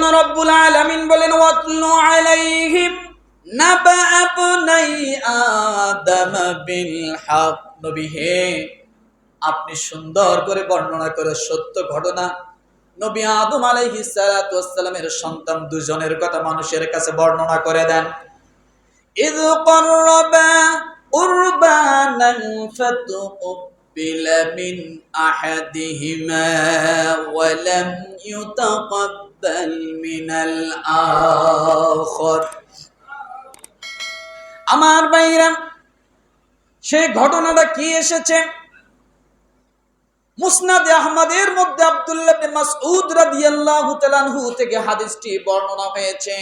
জন্য রব্বুল আলামিন বলেন, ওয়াতলু আলাইহিম নাবা আবনাই আদম বিল হক। নবী হে, আপনি সুন্দর করে বর্ণনা করে সত্য ঘটনা। নবী আদম আলাইহিস সালাতু আলাইহিসালামের সন্তান দুজনের কথা মানুষের কাছে বর্ণনা করে দেন। ইযু কররাবা উরবানান ফাতুক فتقبل من أحدهما ولم يتقبل من الآخر আমার ভাইরা সেই ঘটনাটা কি এসেছে মুসনাদ আহমদের মধ্যে আব্দুল্লাহ বিন মাসউদ রাদিয়াল্লাহু তাআলাহু থেকে হাদিসটি বর্ণনা হয়েছে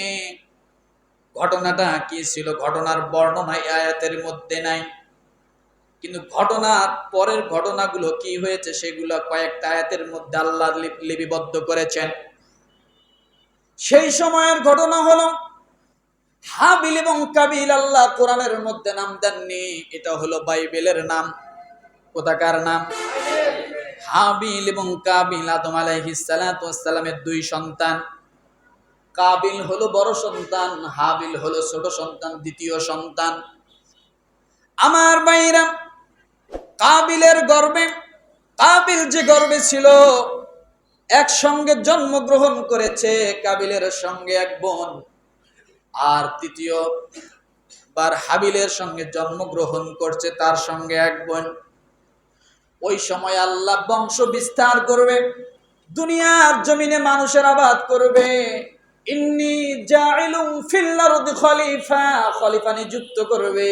ঘটনাটা কি ছিল ঘটনার বর্ণনা এই আয়াতের মধ্যে নাই কিন্তু ঘটনার পরের ঘটনাগুলো কি হয়েছে সেগুলো কয়েকটা আয়াতের মধ্যে আল্লাহ লিপিবদ্ধ করেছেন। সেই সময়ের ঘটনা হলো, হাবিল এবং কাবিল আল্লাহ কোরআনের মধ্যে নাম দেননি, এটা হলো বাইবেলের নাম। কোথাকার নাম? হাবিল এবং কাবিল, আদম আলাইহিস সালাতু ওয়াস সালামের দুই সন্তান। কাবিল হলো বড় সন্তান, হাবিল হলো ছোট সন্তান, দ্বিতীয় সন্তান। আমার বাইরা কাবিলের গর্বে, কাবিল যে গর্বে ছিল, একসঙ্গে জন্মগ্রহণ করেছে কাবিলের সঙ্গে এক বোন। আর তৃতীয় বার হাবিলের সঙ্গে জন্মগ্রহণ করছে তার সঙ্গে এক বোন। ওই সময় আল্লাহ বংশ বিস্তার করবে, দুনিয়ার জমিনে মানুষের আবাদ করবে। ইন্নি খলিফা খলিফা নিযুক্ত করবে,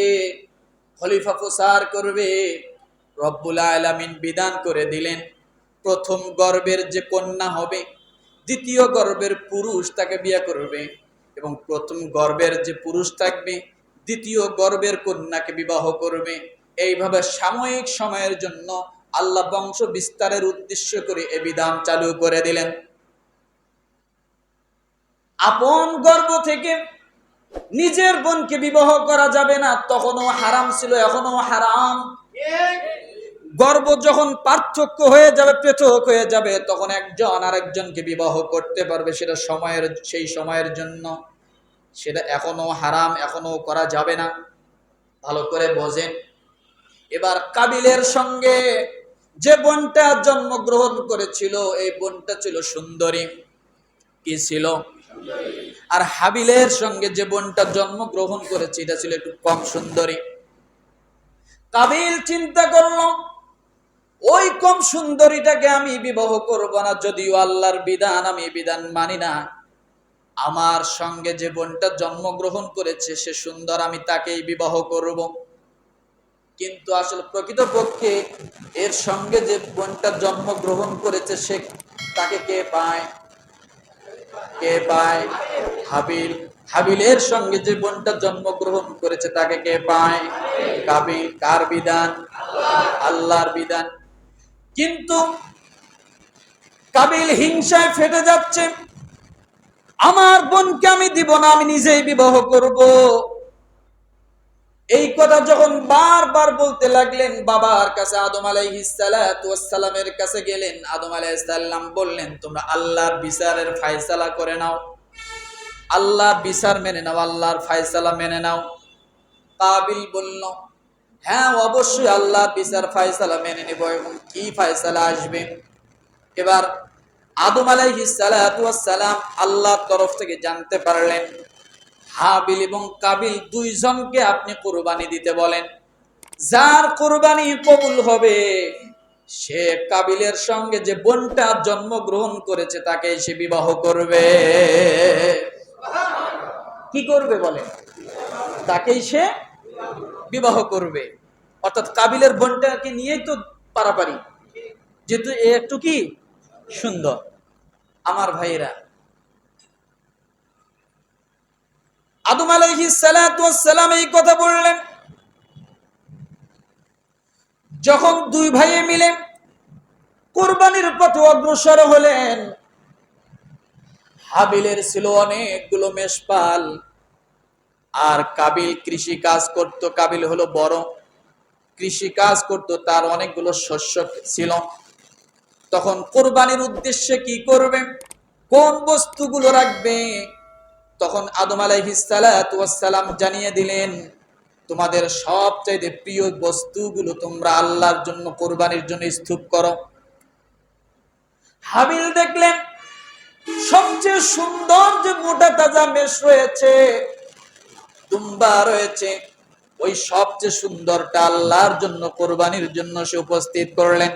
খলিফা প্রসার করবে। রব্বুল আলামিন বিধান করে দিলেন, প্রথম গর্বের যে কন্যা হবে, দ্বিতীয় গর্বের পুরুষ তাকে বিয়ে করবে এবং প্রথম গর্বের যে পুরুষ থাকবে, দ্বিতীয় গর্বের কন্যাকে বিবাহ করবে। এইভাবে সাময়িক সময়ের জন্য আল্লাহ বংশ বিস্তারের উদ্দেশ্য করে এ বিধান চালু করে দিলেন। আপন গর্ব থেকে নিজের বোনকে বিবাহ করা যাবে না, তখনও হারাম ছিল এখনও হারাম। গর্ব যখন পার্থক্য হয়ে যাবে, পৃথক হয়ে যাবে, তখন একজন আরেকজনকে বিবাহ করতে পারবে সেটা সময়ের, সেই সময়ের জন্য। সেটা এখনও হারাম, এখনও করা যাবে না। ভালো করে বোঝেন। এবার কাবিলের সঙ্গে যে বোনটা জন্মগ্রহণ করেছিল, এই বোনটা ছিল সুন্দরী। কি ছিল? আর হাবিলের সঙ্গে যে বোনটা জন্মগ্রহণ করেছে, এটা ছিল একটু কম সুন্দরী। কাবিল চিন্তা করল, ওই কম সুন্দরীটাকে আমি বিবাহ করব না, যদিও আল্লাহর বিধান, আমি বিধান মানি না। আমার সঙ্গে যে বোনটা জন্মগ্রহণ করেছে, সে সুন্দর, আমি তাকেই বিবাহ করব। কিন্তু আসলে প্রকৃতপক্ষে এর সঙ্গে যে বোনটা জন্মগ্রহণ করেছে, সে তাকে কে পায়? কে পায়? হাবিল। হাবিলের সঙ্গে যে বোনটা জন্মগ্রহণ করেছে, তাকে কে পায়? কাবিল। কার বিধান? আল্লাহর বিধান। কিন্তু কাবিল হিংসায় ফেটে যাচ্ছে। আমার বোনকে আমি দিব না, আমি নিজেই বিবাহ করব। এই কথা যখন বারবার বলতে লাগলেন, বাবার কাছে আদম আলাইহিসালামের কাছে গেলেন। আদম আলাইসাল্লাম বললেন, তোমরা আল্লাহর বিচারের ফায়সালা করে নাও। আল্লাহর বিচার মেনে নাও, আল্লাহর ফায়সালা মেনে নাও। কাবিল বলল হ্যাঁ অবশ্যই আল্লাহর বিচার ফায়সালা মেনে নেব এবং কি ফায়সালা আসবে? এবার আদম আলাইহিসালাম আল্লাহর তরফ থেকে জানতে পারলেন, হাবিল এবং কাবিল দুইজনকে আপনি কোরবানি দিতে বলেন। যার কোরবানি কবুল হবে, সে কাবিলের সঙ্গে যে বোনটা জন্মগ্রহণ করেছে তাকে সে বিবাহ করবে। কি করবে বলে? তাকেই সে বিবাহ করবে। অর্থাৎ কাবিলের বোনটাকে নিয়েই তো পারাপারি। যেহেতু এ একটু কি? সুন্দর। আমার ভাইয়েরা, আদম সালাম এই কথা বললেন। যখন দুই ভাইয়ে মিলে কোরবানির পথে অগ্রসর হলেন হাবিলের ছিল অনেকগুলো মেষপাল। আর কাবিল কৃষি কাজ করত, কাবিল হলো বড়। কৃষি কাজ করত, তার অনেকগুলো শস্য ছিল। তখন কোরবানির উদ্দেশ্যে কি করবে? কোন বস্তুগুলো রাখবে? তখন আদম আলাইহিসালাম জানিয়ে দিলেন, তোমাদের সবচাইতে প্রিয় বস্তুগুলো তোমরা আল্লাহর জন্য, কোরবানির জন্য স্তূপ করো। হাবিল দেখলেন সবচেয়ে সুন্দর যে মোটা তাজা মেষ রয়েছে, দুম্বা রয়েছে, ওই সবচেয়ে সুন্দরটা আল্লাহর জন্য, কোরবানির জন্য সে উপস্থিত করলেন।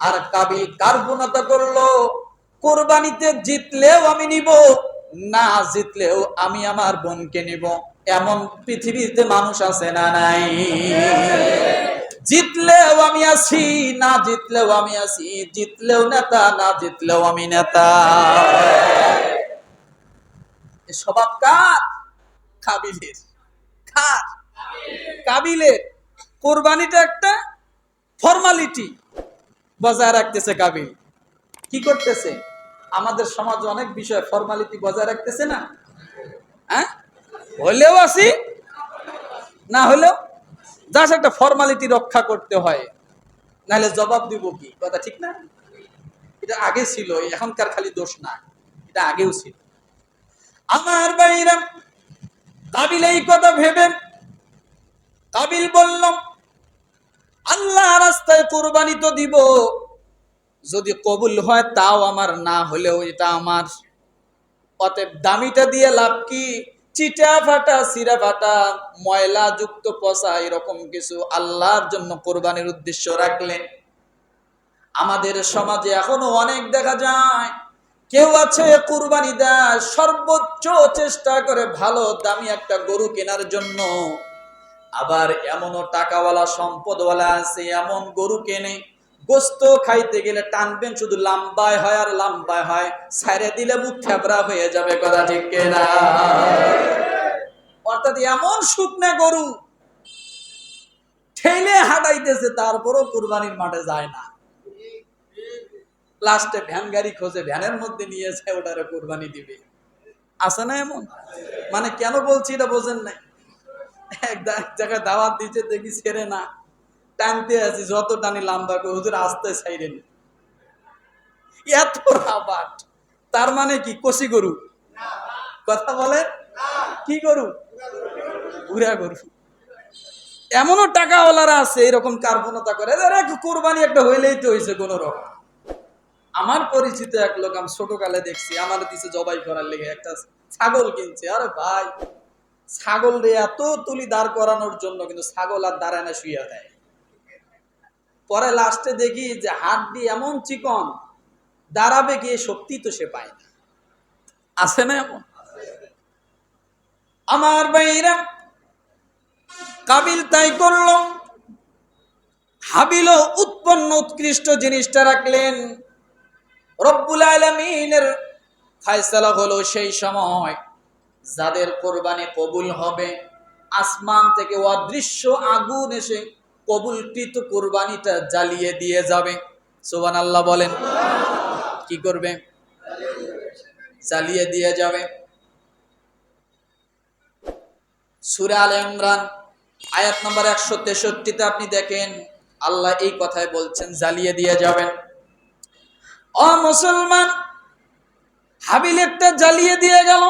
আর কাবিল কার্বনতা করল? কোরবানিতে জিতলেও আমি নিব, না জিতলেও আমি আমার বোনকে নিব। এমন পৃথিবীতে মানুষ আছে না নাই? জিতলেও আমি আছি, না জিতলেও আমি আছি, জিতলেও নেতা, না জিতলেও আমি নেতা। স্বভাব কার? কাবিলের। কার? কাবিলের। কোরবানিটা একটা ফর্মালিটি বজায় রাখতেছে কাবিল। কি করতেছে? আমাদের সমাজে অনেক বিষয় ফর্মালিটি বজায় রাখতেছে না? হ্যাঁ? হলেও আছি, না হলেও জাস্ট একটা ফর্মালিটি রক্ষা করতে হয়। নাহলে জবাব দিব কি? কথা ঠিক না? এটা আগে ছিল, এখনকার খালি দোষ না এটা আগেও ছিল। আমার বাইরা কাবিল এই কথা ভেবে কাবিল বলল, আল্লাহ রাস্তায় কোরবানি তো দিব। যদি কবুল হয় তাও আমার না হলেও এটা আমার। অতএব দামিটা দিয়ে লাভ কি? চিটা ফাটা, সিরা ফাটা, ময়লা যুক্ত পচা, এরকম কিছু আল্লাহর জন্য কোরবানির উদ্দেশ্য রাখলেন আমাদের সমাজে এখনও অনেক দেখা যায়। কেউ আছে কুরবানি দেয়, সর্বোচ্চ চেষ্টা করে ভালো দামি একটা গরু কেনার জন্য। আবার এমনও টাকাওয়ালা, সম্পদওয়ালা আছে, এমন গরু কেনে গোস্ত খাইতে গেলে টানবেন শুধু লাম্বায় হয় আর লাম্বায় হয়। সাইরে দিলে মুখ থেবরা হয়ে যাবে, কথা ঠিক না অর্থাৎ এমন শুকনা গরু ঠেলে হাঁটাইতেছে, তারপরও কুরবানির মাঠে যায় না। লাস্টে ভ্যান গাড়ি খোঁজে, ভ্যানের মধ্যে নিয়েছে ওটারে কুরবানি দিবে। আছে না এমন? মানে কেন বলছি এটা বোঝেন নাই? এক এক জায়গায় দাওয়াত দিচ্ছে, দেখি ছেড়ে না। টানতে আছি, যত টানি লাম্বা করে হুজুর আসতে ছাইরেন এত রাবাট। তার মানে কি? কষি গরু? কথা বলে? কি গরু? ঘুরা গরু। এমনও টাকাওয়ালারা আছে, এরকম কার্পণতা করে। কোরবানি একটা হইলেই তো হয়েছে কোন রকম। আমার পরিচিত এক লোক, আমি ছোটকালে দেখছি, আমার দিছে জবাই করার লেগে একটা ছাগল কিনছে। আরে ভাই, ছাগল রে এত তুলি দাঁড় করানোর জন্য কিন্তু ছাগল আর দাঁড়ায় না শুয়ে দেয়। পরে লাস্টে দেখি যে হাড্ডি এমন চিকন, দাঁড়াবে গিয়ে শক্তি তো সে পায় না। আছে না এমন? আমার বাইরা কাবিল তাই করল। হাবিল উৎপন্ন, উৎকৃষ্ট জিনিসটা রাখলেন। রব্বুল আলমিনের ফায়সালা হলো সেই সময় যাদের কোরবানি কবুল হবে, আসমান থেকে অদৃশ্য আগুন এসে কবুলকৃত কোরবানিটা জ্বালিয়ে দিয়ে যাবে। সোবান আল্লাহ বলেন। কি করবে? জ্বালিয়ে দিয়ে যাবে। সুরে আল ইমরান, আয়াত নম্বর একশো তেষট্টিতে আপনি দেখেন, আল্লাহ এই কথায় বলছেন, জ্বালিয়ে দিয়ে যাবেন। অ মুসলমান, হাবিলেরটা জ্বালিয়ে দিয়ে গেল,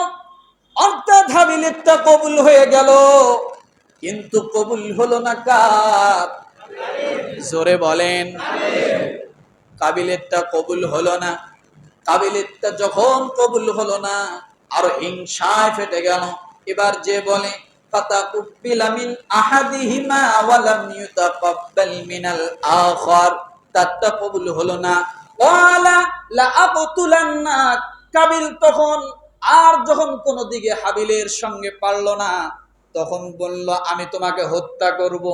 অর্থাৎ হাবিলেরটা কবুল হয়ে গেল। কিন্তু কবুল হলো না কার জোরে বলেন, কাবিলেরটা কবুল হলো না। কাবিলেরটা যখন কবুল হলো না, আর হিংসায় ফেটে গেল। এবার যে বলে আর যখন কোন দিকে হাবিলের সঙ্গে পারল না। তখন বলল, আমি তোমাকে হত্যা করব।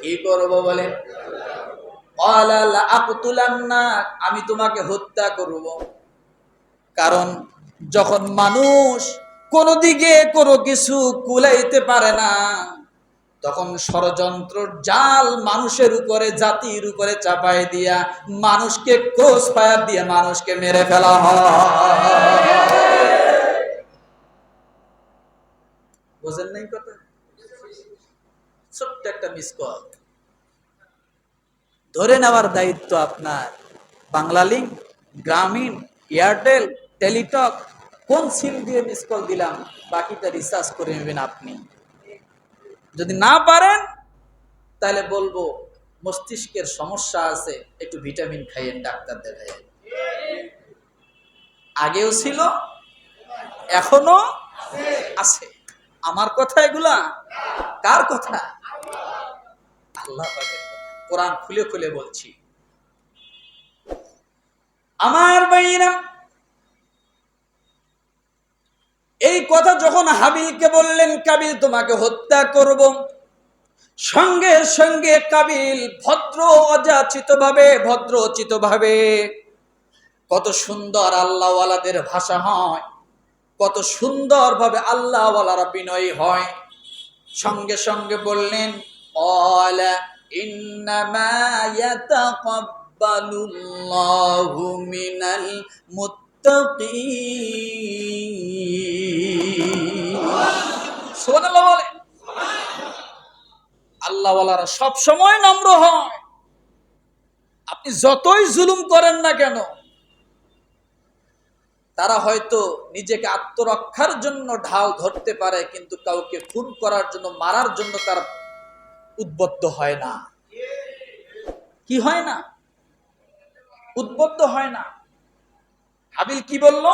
কি করব বলে? আমি তোমাকে হত্যা করব। কারণ যখন মানুষ কোনো দিকে কোনো কিছু কুলাইতে পারে না, তখন ষড়যন্ত্র জাল মানুষের উপরে, জাতির উপরে চাপাই দিয়া মানুষকে ক্রোস ফায়ার দিয়ে মানুষকে মেরে ফেলা হয়। বোঝেন নাই কথা? ছোট্ট একটা মিস কল ধরে নেওয়ার দায়িত্ব আপনার। Banglalink Grameen, Airtel, Teletalk, কোন সিম দিয়ে মিস কল দিলাম, বাকিটা রিসার্চ করে নেবেন আপনি। যদি না পারেন, তাহলে বলব, মস্তিষ্কের সমস্যা আছে, একটু ভিটামিন খাইয়েন, ডাক্তার দেখাই আগেও ছিল এখনও আছে। আমার কথা এগুলা? কার কথা? আল্লাহ কোরআন খুলে খুলে বলছি। আমার বাইরা এই কথা যখন হাবিলকে বললেন, কাবিল তোমাকে হত্যা করব। সঙ্গে সঙ্গে কাবিল ভদ্র অযাচিত ভাবে ভদ্রচিত ভাবে কত সুন্দর আল্লাহওয়ালাদের ভাষা হয়। কত সুন্দরভাবে আল্লাহওয়ালারা বিনয়ী হয়। সঙ্গে সঙ্গে বললেন আল্লাহওয়ালারা সব সময় নম্র হয়। আপনি যতই জুলুম করেন না কেন তারা হয়তো নিজেকে আত্মরক্ষার জন্য ঢাল ধরতে পারে, কিন্তু কাউকে খুন করার জন্য, মারার জন্য তার উদ্বুদ্ধ হয় না। কি হয় না? উদ্বুদ্ধ হয় না। হাবিল কি বলল?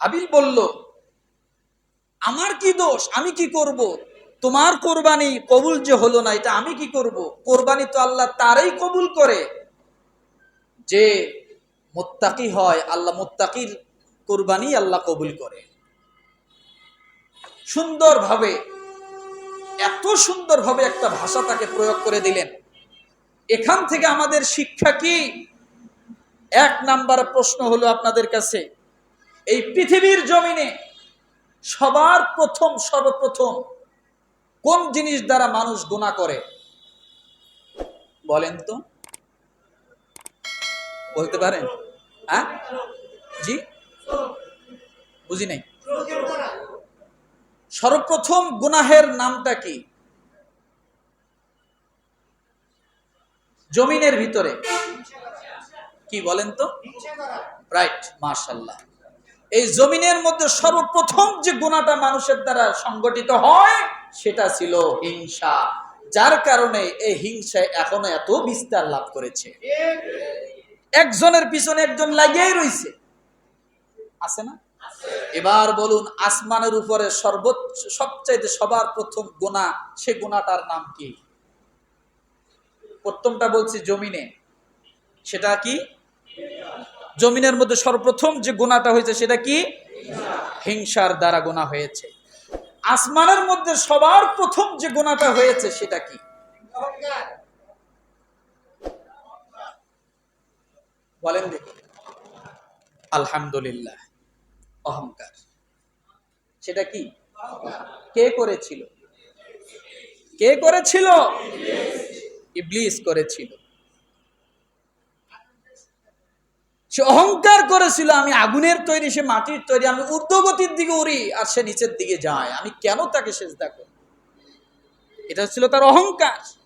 হাবিল বলল, আমার কি দোষ? আমি কি করব? তোমার কোরবানি কবুল যে হলো না, এটা আমি কি করব? কোরবানি তো আল্লাহ তারই কবুল করে। যে মোত্তাকি হয়, আল্লাহ মোত্তাকির কোরবানি আল্লাহ কবুল করে। সুন্দরভাবে, এত সুন্দরভাবে একটা ভাষা তাকে প্রয়োগ করে দিলেন। এখান থেকে আমাদের শিক্ষা কি? এক নাম্বার প্রশ্ন হলো আপনাদের কাছে, এই পৃথিবীর জমিনে সবার প্রথম, সর্বপ্রথম কোন জিনিস দ্বারা মানুষ গুণা করে? বলেন তো। বলতে পারেন? হ্যাঁ? জি? বুঝি নাই। সর্বপ্রথম গুনাহের নামটা কি? জমিনের ভিতরে। কি বলেন তো? রাইট মার্শাল্লাহ এই জমিনের মধ্যে সর্বপ্রথম যে গুণাটা মানুষের দ্বারা সংগঠিত হয়, সেটা ছিল হিংসা। যার কারণে এই হিংসায় এখনও এত বিস্তার লাভ করেছে। একজনের পিছনে একজন লাগিয়েই রইছে। আছে না? এবার বলুন, আসমানের উপরে সর্বোচ্চ, সবচাইতে সবার প্রথম গোনা, সে গোনাটার নাম কি? প্রথমটা বলছি জমিনে। সেটা কি? জমিনের মধ্যে সর্বপ্রথম যে গোনাটা হয়েছে, সেটা কি? হিংসার দ্বারা গোনা হয়েছে। আসমানের মধ্যে সবার প্রথম যে গোনাটা হয়েছে, সেটা কি? বলেন দেখি। আলহামদুলিল্লাহ। অহংকার। সেটা কি? কে করেছিল? কে করেছিল? ইবলিস করেছিল। সে অহংকার করেছিল, আমি আগুনের তৈরি, সে মাটির তৈরি, আমি ঊর্ধ্বগতির দিকে উড়ি, আর সে নিচের দিকে যায়। আমি কেন তাকে শেষ দেখো এটা ছিল তার অহংকার।